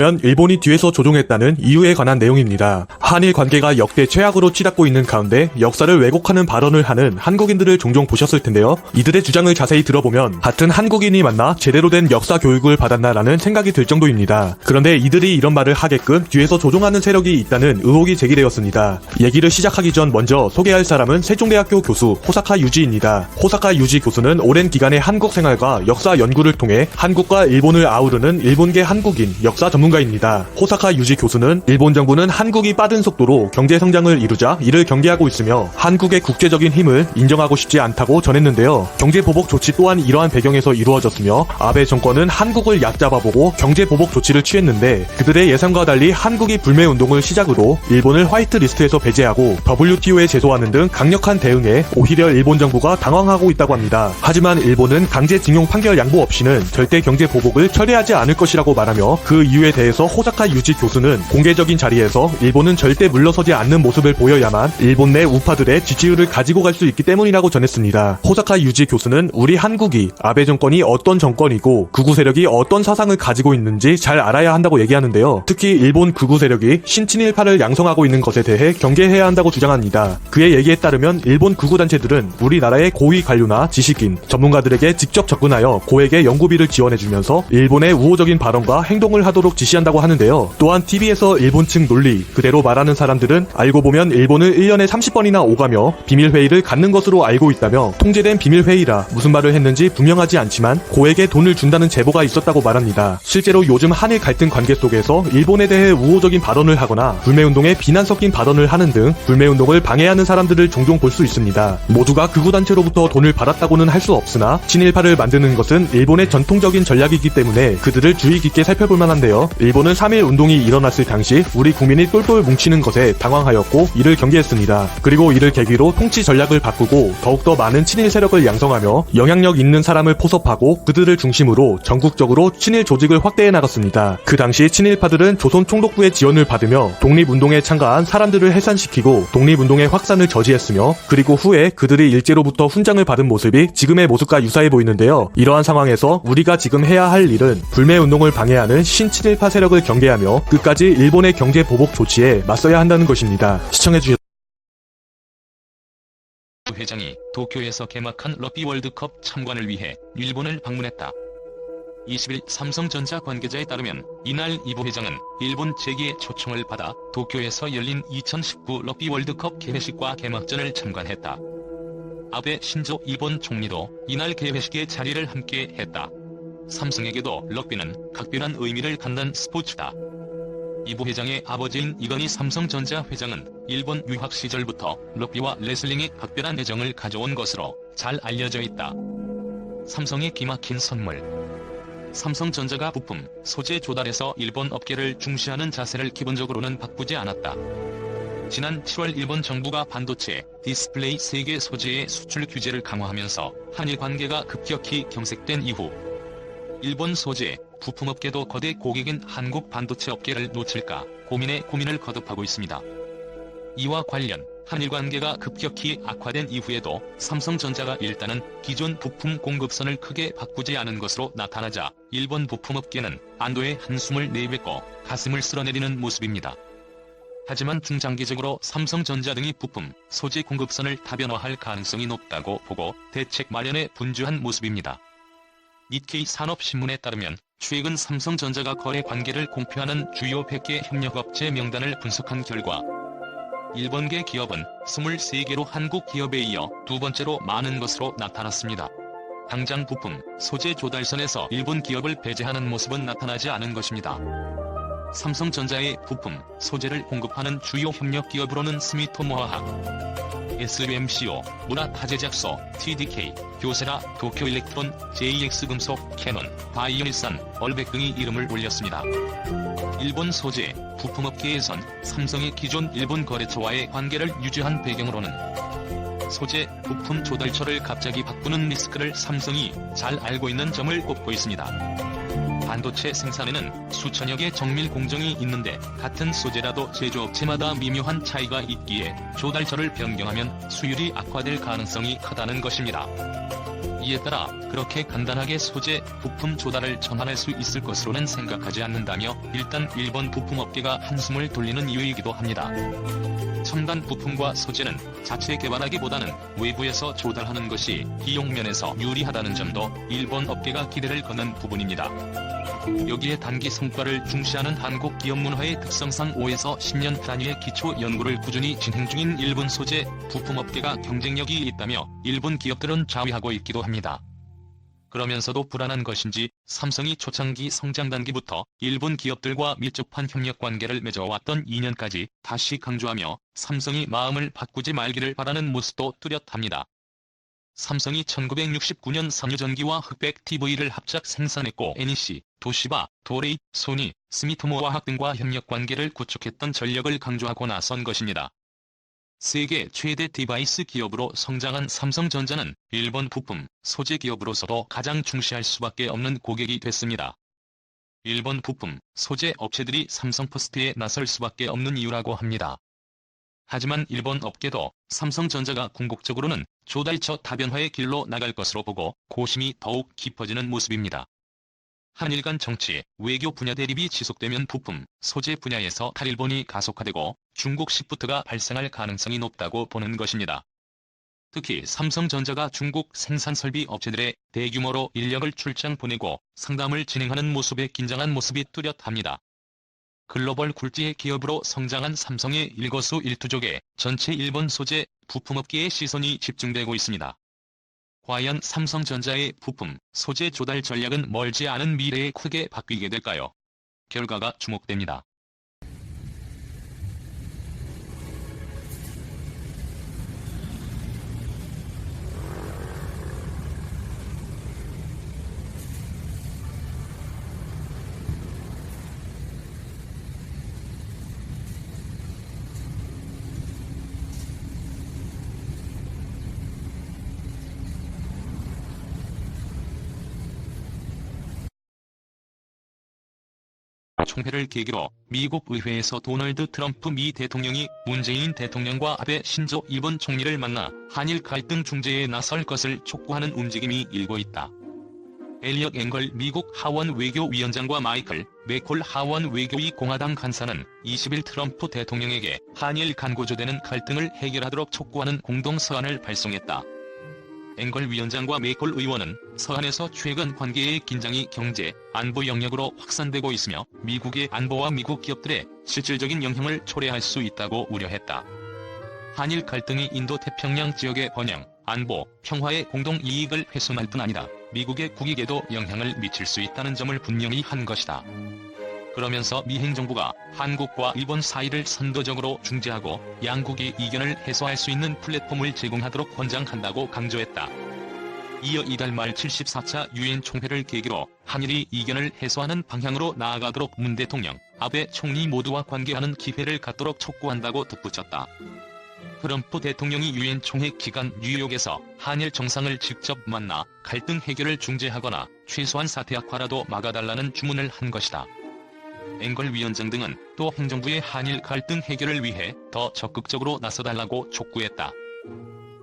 면 일본이 뒤에서 조종했다는 이유에 관한 내용입니다. 한일 관계가 역대 최악으로 치닫고 있는 가운데 역사를 왜곡하는 발언을 하는 한국인들을 종종 보셨을 텐데요. 이들의 주장을 자세히 들어보면 같은 한국인이 만나 제대로 된 역사 교육을 받았나라는 생각이 들 정도입니다. 그런데 이들이 이런 말을 하게끔 뒤에서 조종하는 세력이 있다는 의혹이 제기되었습니다. 얘기를 시작하기 전 먼저 소개할 사람은 세종대학교 교수 호사카 유지입니다. 호사카 유지 교수는 오랜 기간의 한국 생활과 역사 연구를 통해 한국과 일본을 아우르는 일본계 한국인 역사 전문 가입니다. 호사카 유지 교수는 일본 정부는 한국이 빠른 속도로 경제 성장을 이루자 이를 경계하고 있으며 한국의 국제적인 힘을 인정하고 싶지 않다고 전했는데요. 경제 보복 조치 또한 이러한 배경에서 이루어졌으며 아베 정권은 한국을 얕잡아보고 경제 보복 조치를 취했는데 그들의 예상과 달리 한국이 불매 운동을 시작으로 일본을 화이트 리스트에서 배제하고 WTO에 제소하는 등 강력한 대응에 오히려 일본 정부가 당황하고 있다고 합니다. 하지만 일본은 강제징용 판결 양보 없이는 절대 경제 보복을 철회하지 않을 것이라고 말하며 그 이유에 대해 서 호사카 유지 교수는 공개적인 자리에서 일본은 절대 물러서지 않는 모습을 보여야만 일본 내 우파들의 지지율을 가지고 갈 수 있기 때문이라고 전했습니다. 호사카 유지 교수는 우리 한국이 아베 정권이 어떤 정권이고 극우 세력이 어떤 사상을 가지고 있는지 잘 알아야 한다고 얘기하는데요. 특히 일본 극우 세력이 신친일파를 양성하고 있는 것에 대해 경계해야 한다고 주장합니다. 그의 얘기에 따르면 일본 극우 단체들은 우리나라의 고위 관료나 지식인, 전문가들에게 직접 접근하여 고액의 연구비를 지원해주면서 일본의 우호적인 발언과 행동을 하도록 지시한다고 하는데요. 또한 TV에서 일본 측 논리 그대로 말하는 사람들은 알고 보면 일본을 1년에 30번이나 오가며 비밀회의를 갖는 것으로 알고 있다며 통제된 비밀회의라 무슨 말을 했는지 분명하지 않지만 고액의 돈을 준다는 제보가 있었다고 말합니다. 실제로 요즘 한일 갈등 관계 속에서 일본에 대해 우호적인 발언을 하거나 불매운동에 비난 섞인 발언을 하는 등 불매운동을 방해하는 사람들을 종종 볼 수 있습니다. 모두가 극우 단체로부터 돈을 받았다고는 할 수 없으나 친일파를 만드는 것은 일본의 전통적인 전략이기 때문에 그들을 주의 깊게 살펴볼 만한데요. 일본은 3.1 운동이 일어났을 당시 우리 국민이 똘똘 뭉치는 것에 당황하였고 이를 경계했습니다. 그리고 이를 계기로 통치 전략을 바꾸고 더욱더 많은 친일 세력을 양성하며 영향력 있는 사람을 포섭하고 그들을 중심으로 전국적으로 친일 조직을 확대해 나갔습니다. 그 당시 친일파들은 조선 총독부의 지원을 받으며 독립운동에 참가한 사람들을 해산시키고 독립운동의 확산을 저지했으며 그리고 후에 그들이 일제로부터 훈장을 받은 모습이 지금의 모습과 유사해 보이는데요. 이러한 상황에서 우리가 지금 해야 할 일은 불매운동을 방해하는 신친일 파 세력을 경계하며 끝까지 일본의 경제 보복 조치에 맞서야 한다는 것입니다. 시청해주셔서 회장이 도쿄에서 개막한 럭비 월드컵 참관을 위해 일본을 방문했다. 20일 삼성전자 관계자에 따르면 이날 이부 회장은 일본 재계의 초청을 받아 도쿄에서 열린 2019 럭비 월드컵 개회식과 개막전을 참관했다. 아베 신조 일본 총리도 이날 개회식에 자리를 함께 했다. 삼성에게도 럭비는 각별한 의미를 갖는 스포츠다. 이부 회장의 아버지인 이건희 삼성전자 회장은 일본 유학 시절부터 럭비와 레슬링에 각별한 애정을 가져온 것으로 잘 알려져 있다. 삼성의 기막힌 선물 삼성전자가 부품, 소재 조달에서 일본 업계를 중시하는 자세를 기본적으로는 바꾸지 않았다. 지난 7월 일본 정부가 반도체, 디스플레이 세계 소재의 수출 규제를 강화하면서 한일 관계가 급격히 경색된 이후 일본 소재, 부품업계도 거대 고객인 한국 반도체 업계를 놓칠까 고민에 고민을 거듭하고 있습니다. 이와 관련 한일 관계가 급격히 악화된 이후에도 삼성전자가 일단은 기존 부품 공급선을 크게 바꾸지 않은 것으로 나타나자 일본 부품업계는 안도의 한숨을 내뱉고 가슴을 쓸어내리는 모습입니다. 하지만 중장기적으로 삼성전자 등이 부품, 소재 공급선을 다변화할 가능성이 높다고 보고 대책 마련에 분주한 모습입니다. 니케이 산업신문에 따르면 최근 삼성전자가 거래 관계를 공표하는 주요 100개 협력업체 명단을 분석한 결과 일본계 기업은 23개로 한국 기업에 이어 두 번째로 많은 것으로 나타났습니다. 당장 부품, 소재 조달선에서 일본 기업을 배제하는 모습은 나타나지 않은 것입니다. 삼성전자의 부품, 소재를 공급하는 주요 협력 기업으로는 스미토모화학, SUMCO, 문화타제작소, TDK, 교세라, 도쿄일렉트론, JX금속, 캐논, 바이오일산, 얼백 등이 이름을 올렸습니다. 일본 소재, 부품업계에선 삼성이 기존 일본 거래처와의 관계를 유지한 배경으로는 소재, 부품 조달처를 갑자기 바꾸는 리스크를 삼성이 잘 알고 있는 점을 꼽고 있습니다. 반도체 생산에는 수천여 개 정밀 공정이 있는데 같은 소재라도 제조업체마다 미묘한 차이가 있기에 조달처를 변경하면 수율이 악화될 가능성이 크다는 것입니다. 이에 따라 그렇게 간단하게 소재, 부품 조달을 전환할 수 있을 것으로는 생각하지 않는다며 일단 일본 부품업계가 한숨을 돌리는 이유이기도 합니다. 첨단 부품과 소재는 자체 개발하기보다는 외부에서 조달하는 것이 비용 면에서 유리하다는 점도 일본 업계가 기대를 거는 부분입니다. 여기에 단기 성과를 중시하는 한국 기업 문화의 특성상 5에서 10년 단위의 기초 연구를 꾸준히 진행 중인 일본 소재 부품업계가 경쟁력이 있다며 일본 기업들은 자위하고 있기도 합니다. 그러면서도 불안한 것인지 삼성이 초창기 성장 단기부터 일본 기업들과 밀접한 협력 관계를 맺어왔던 2년까지 다시 강조하며 삼성이 마음을 바꾸지 말기를 바라는 모습도 뚜렷합니다. 삼성이 1969년 삼유전기와 흑백 TV를 합작 생산했고 NEC, 도시바, 도레이, 소니, 스미토모와학 등과 협력 관계를 구축했던 전력을 강조하고 나선 것입니다. 세계 최대 디바이스 기업으로 성장한 삼성전자는 일본 부품, 소재 기업으로서도 가장 중시할 수밖에 없는 고객이 됐습니다. 일본 부품, 소재 업체들이 삼성퍼스트에 나설 수밖에 없는 이유라고 합니다. 하지만 일본 업계도 삼성전자가 궁극적으로는 조달처 다변화의 길로 나갈 것으로 보고 고심이 더욱 깊어지는 모습입니다. 한일 간 정치, 외교 분야 대립이 지속되면 부품, 소재 분야에서 탈일본이 가속화되고 중국 시프트가 발생할 가능성이 높다고 보는 것입니다. 특히 삼성전자가 중국 생산 설비 업체들의 대규모로 인력을 출장 보내고 상담을 진행하는 모습에 긴장한 모습이 뚜렷합니다. 글로벌 굴지의 기업으로 성장한 삼성의 일거수 일투족에 전체 일본 소재, 부품업계의 시선이 집중되고 있습니다. 과연 삼성전자의 부품, 소재 조달 전략은 멀지 않은 미래에 크게 바뀌게 될까요? 결과가 주목됩니다. 총회를 계기로 미국 의회에서 도널드 트럼프 미 대통령이 문재인 대통령과 아베 신조 일본 총리를 만나 한일 갈등 중재에 나설 것을 촉구하는 움직임이 일고 있다. 엘리엇 앵걸 미국 하원 외교위원장과 마이클 맥콜 하원 외교위 공화당 간사는 20일 트럼프 대통령에게 한일 간고조되는 갈등을 해결하도록 촉구하는 공동 서한을 발송했다. 앵걸 위원장과 메이콜 의원은 서한에서 최근 관계의 긴장이 경제, 안보 영역으로 확산되고 있으며 미국의 안보와 미국 기업들의 실질적인 영향을 초래할 수 있다고 우려했다. 한일 갈등이 인도-태평양 지역의 번영, 안보, 평화의 공동 이익을 훼손할 뿐 아니라 미국의 국익에도 영향을 미칠 수 있다는 점을 분명히 한 것이다. 그러면서 미 행정부가 한국과 일본 사이를 선도적으로 중재하고 양국의 이견을 해소할 수 있는 플랫폼을 제공하도록 권장한다고 강조했다. 이어 이달 말 74차 유엔 총회를 계기로 한일이 이견을 해소하는 방향으로 나아가도록 문 대통령, 아베 총리 모두와 관계하는 기회를 갖도록 촉구한다고 덧붙였다. 트럼프 대통령이 유엔 총회 기간 뉴욕에서 한일 정상을 직접 만나 갈등 해결을 중재하거나 최소한 사태 악화라도 막아달라는 주문을 한 것이다. 앵걸 위원장 등은 또 행정부의 한일 갈등 해결을 위해 더 적극적으로 나서달라고 촉구했다.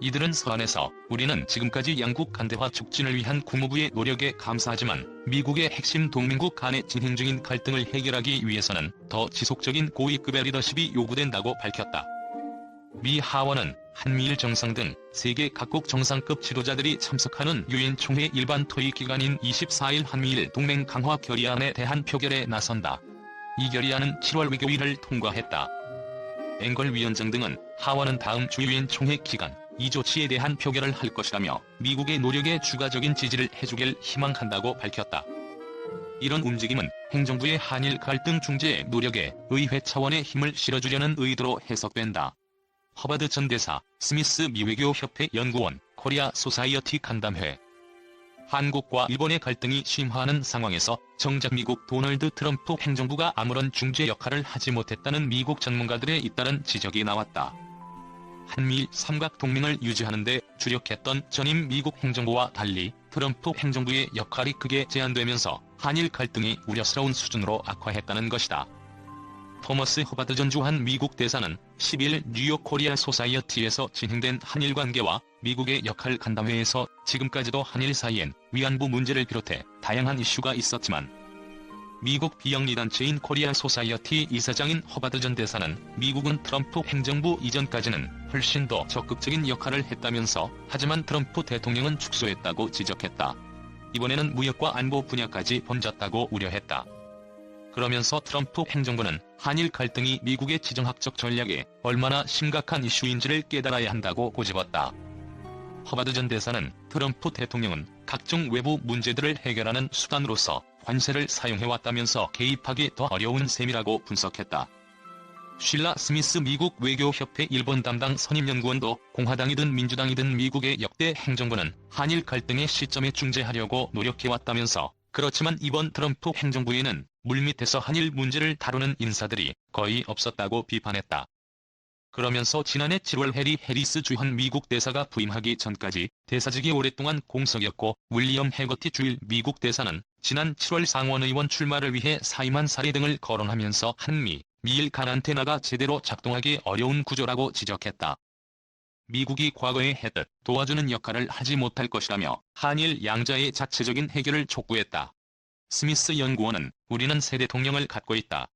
이들은 서한에서 우리는 지금까지 양국 간대화 촉진을 위한 국무부의 노력에 감사하지만 미국의 핵심 동맹국 간에 진행 중인 갈등을 해결하기 위해서는 더 지속적인 고위급의 리더십이 요구된다고 밝혔다. 미 하원은 한미일 정상 등 세계 각국 정상급 지도자들이 참석하는 유엔 총회 일반 토의 기간인 24일 한미일 동맹 강화 결의안에 대한 표결에 나선다. 이 결의안은 7월 외교위를 통과했다. 앵걸 위원장 등은 하원은 다음 주 유엔 총회 기간 이 조치에 대한 표결을 할 것이라며 미국의 노력에 추가적인 지지를 해주길 희망한다고 밝혔다. 이런 움직임은 행정부의 한일 갈등 중재 노력에 의회 차원의 힘을 실어주려는 의도로 해석된다. 허바드 전 대사, 스미스 미외교 협회 연구원, 코리아 소사이어티 간담회 한국과 일본의 갈등이 심화하는 상황에서 정작 미국 도널드 트럼프 행정부가 아무런 중재 역할을 하지 못했다는 미국 전문가들의 잇따른 지적이 나왔다. 한미일 삼각 동맹을 유지하는 데 주력했던 전임 미국 행정부와 달리 트럼프 행정부의 역할이 크게 제한되면서 한일 갈등이 우려스러운 수준으로 악화했다는 것이다. 토머스 허바드 전 주한 미국 대사는 10일 뉴욕 코리아 소사이어티에서 진행된 한일 관계와 미국의 역할 간담회에서 지금까지도 한일 사이엔 위안부 문제를 비롯해 다양한 이슈가 있었지만 미국 비영리단체인 코리아 소사이어티 이사장인 허바드 전 대사는 미국은 트럼프 행정부 이전까지는 훨씬 더 적극적인 역할을 했다면서 하지만 트럼프 대통령은 축소했다고 지적했다. 이번에는 무역과 안보 분야까지 번졌다고 우려했다. 그러면서 트럼프 행정부는 한일 갈등이 미국의 지정학적 전략에 얼마나 심각한 이슈인지를 깨달아야 한다고 고집었다. 허바드 전 대사는 트럼프 대통령은 각종 외부 문제들을 해결하는 수단으로서 관세를 사용해왔다면서 개입하기 더 어려운 셈이라고 분석했다. 쉴라 스미스 미국 외교협회 일본 담당 선임연구원도 공화당이든 민주당이든 미국의 역대 행정부는 한일 갈등의 시점에 중재하려고 노력해왔다면서 그렇지만 이번 트럼프 행정부에는 물밑에서 한일 문제를 다루는 인사들이 거의 없었다고 비판했다. 그러면서 지난해 7월 해리 해리스 주한 미국 대사가 부임하기 전까지 대사직이 오랫동안 공석이었고 윌리엄 해거티 주일 미국 대사는 지난 7월 상원의원 출마를 위해 사임한 사례 등을 거론하면서 한미, 미일 간 안테나가 제대로 작동하기 어려운 구조라고 지적했다. 미국이 과거에 했듯 도와주는 역할을 하지 못할 것이라며 한일 양자의 자체적인 해결을 촉구했다. 스미스 연구원은 우리는 새 대통령을 갖고 있다.